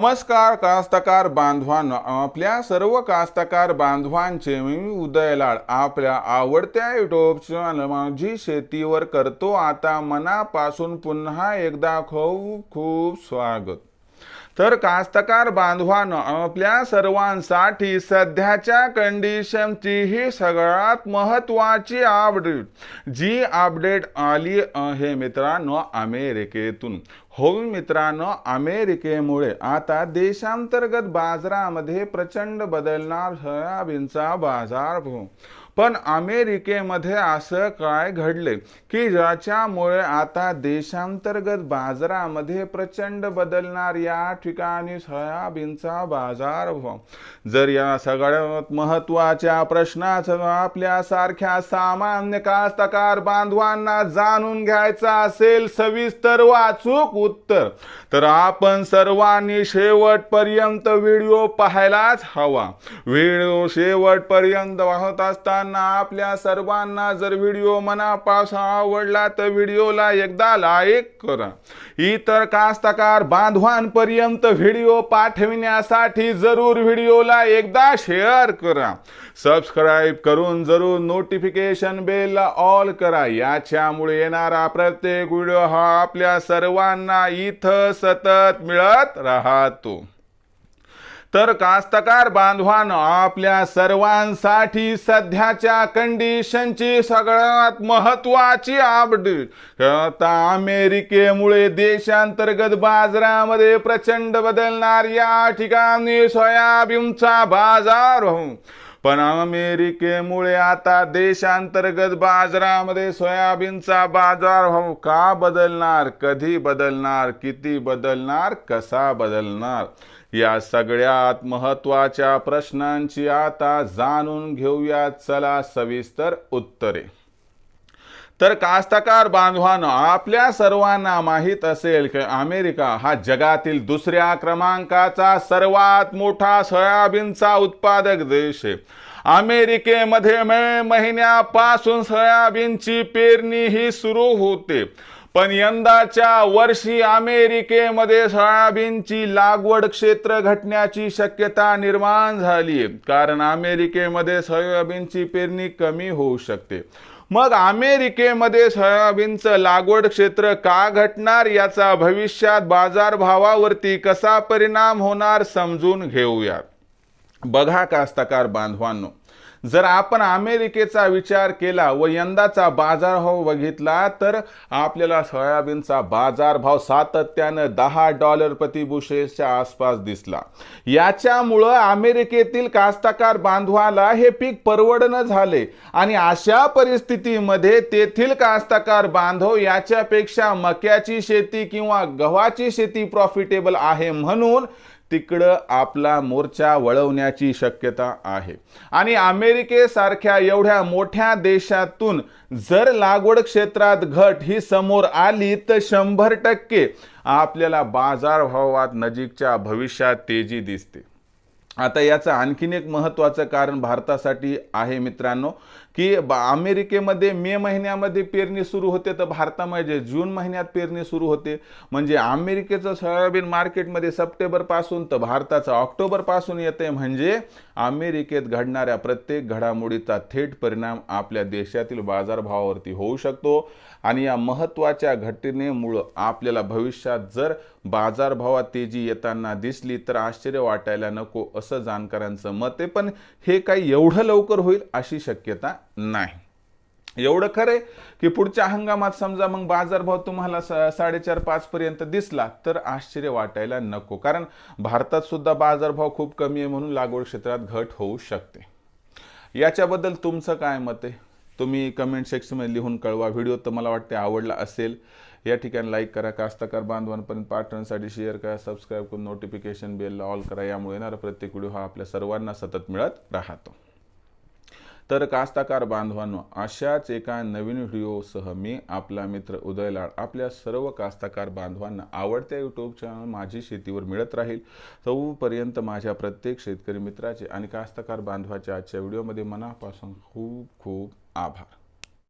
नमस्कार कास्तकार बांधवांनो आपल्या सर्व कास्तकार बांधवांचे मी उदय लाड आपल्या आवडत्या युट्यूब चॅनल माझी शेतीवर करतो. आता मनापासून पुन्हा एकदा खूप खूप स्वागत. तर कास्तकार बांधवानं आपल्या सर्वांसाठी सध्याच्या कंडिशनची ही सगळ्यात महत्त्वाची अपडेट जी अपडेट आली आहे मित्रांनो अमेरिकेतून. हो मित्रांनो अमेरिकेमुळे आता देशांतर्गत बाजारामध्ये प्रचंड बदलणार सोयाबीनचा बाजार भाव. पण अमेरिकेमध्ये असं काय घडले की ज्याच्यामुळे आता देशांतर्गत बाजारामध्ये प्रचंड बदलणार या ठिकाणी सोयाबीनचा बाजारभाव जर या सगळ्यात महत्त्वाच्या प्रश्नाचं आपल्यासारख्या सामान्य कास्तकार बांधवांना जाणून घ्यायचा असेल सविस्तर वाचूक उत्तर तर आपण सर्वांनी शेवटपर्यंत व्हिडिओ पाहायलाच हवा. व्हिडिओ शेवटपर्यंत पाहत असताना आपल्या सर्वांना जर व्हिडिओ मनापासून आवडला तर व्हिडिओला एकदा लाईक करा. इतर कास्तकार बांधवांपर्यंत व्हिडिओ पाठविण्यासाठी जरूर व्हिडिओला एकदा शेअर करा. सबस्क्राईब करून जरूर नोटिफिकेशन बेलला ऑल करा. याच्यामुळे येणारा प्रत्येक व्हिडिओ हा आपल्या सर्वांना इथं सतत मिळत राहतो. तर कास्तकार बांधवानं आपल्या सर्वांसाठी सध्याच्या कंडिशनची सगळ्यात महत्वाची अपडेट आता अमेरिकेमुळे देशांतर्गत बाजारामध्ये प्रचंड बदलणार या ठिकाणी सोयाबीनचा बाजार होऊन. पण अमेरिकेमुळे आता देशांतर्गत बाजारामध्ये सोयाबीनचा बाजार हो का बदलणार? कधी बदलणार? किती बदलणार? कसा बदलणार? या सगळ्यात महत्त्वाच्या प्रश्नांची आता जाणून घेऊया चला सविस्तर उत्तरे. तर कास्तकार बांधवानं आपल्या सर्वांना माहीत असेल की अमेरिका हा जगातील दुसऱ्या क्रमांकाचा सर्वात मोठा सोयाबीनचा उत्पादक देश आहे. अमेरिकेमध्ये मे महिन्यापासून सोयाबीनची पेरणी ही सुरू होते. पण यंदाच्या वर्षी अमेरिकेमध्ये सोयाबीनची लागवड क्षेत्र घटण्याची शक्यता निर्माण झाली. कारण अमेरिकेमध्ये सोयाबीनची पेरणी कमी होऊ शकते. मग अमेरिकेमध्ये सोयाबीनचं लागवड क्षेत्र का घटणार याचा भविष्यात बाजारभावावरती कसा परिणाम होणार समजून घेऊया. बघा कास्तकार बांधवांनो जर आपण अमेरिकेचा विचार केला व यंदाचा बाजारभाव बघितला तर आपल्याला सोयाबीनचा बाजारभाव सातत्यानं दहा डॉलर प्रतिबुशेच्या आसपास दिसला. याच्यामुळं अमेरिकेतील कास्तकार बांधवाला हे पीक परवडणं झाले आणि अशा परिस्थितीमध्ये तेथील कास्तकार बांधव याच्यापेक्षा मक्याची शेती किंवा गव्हाची शेती प्रॉफिटेबल आहे म्हणून तिकडं आपला मोर्चा वळवण्याची शक्यता आहे. आणि अमेरिकेसारख्या एवढ्या मोठ्या देशातून जर लागवड क्षेत्रात घट ही समोर आली तर शंभर टक्के आपल्याला बाजारभावात नजीकच्या भविष्यात तेजी दिसते. आता याचं आणखीन एक महत्त्वाचं कारण भारतासाठी आहे मित्रांनो की अमेरिकेमध्ये मे महिन्यामध्ये पेरणी सुरू होते तर भारतामध्ये जून महिन्यात पेरणी सुरू होते. म्हणजे अमेरिकेचं सोयाबीन मार्केटमध्ये सप्टेंबरपासून तर भारताचं ऑक्टोबरपासून येते. म्हणजे अमेरिकेत घडणाऱ्या प्रत्येक घडामोडीचा थेट परिणाम आपल्या देशातील बाजारभावावरती होऊ शकतो. आणि या महत्त्वाच्या घटनेमुळं आपल्याला भविष्यात जर बाजारभावात तेजी येताना दिसली तर आश्चर्य वाटायला नको असं जाणकारांचं मत आहे. पण हे काही एवढं लवकर होईल अशी शक्यता नाही. एवढं खरं की पुढच्या हंगामात समजा मग बाजारभाव तुम्हाला साडेचार पाच पर्यंत दिसला तर आश्चर्य वाटायला नको. कारण भारतात सुद्धा बाजारभाव खूप कमी आहे म्हणून लागवड क्षेत्रात घट होऊ शकते. याच्याबद्दल तुमचं काय मत आहे? तुम्ही कमेंट सेक्शनमध्ये लिहून कळवा. व्हिडिओ तर मला वाटते आवडला असेल. या ठिकाणी लाईक करा कास्तकार बांधवांपर्यंत पाठवण्यासाठी शेअर करा सबस्क्राईब करून नोटिफिकेशन बेलला ऑल करा. यामुळे येणारा प्रत्येक व्हिडिओ हा आपल्या सर्वांना सतत मिळत राहतो. तर कास्ताकार बांधवांनो अशाच एका नवीन व्हिडिओसह मी आपला मित्र उदय लाड आपल्या सर्व कास्ताकार बांधवांना आवडत्या यूट्यूब चॅनल माझी शेतीवर मिळत राहील. तोपर्यंत माझ्या प्रत्येक शेतकरी मित्राचे आणि कास्ताकार बांधवाच्या आजच्या व्हिडिओमध्ये मनापासून खूप खूप आभार.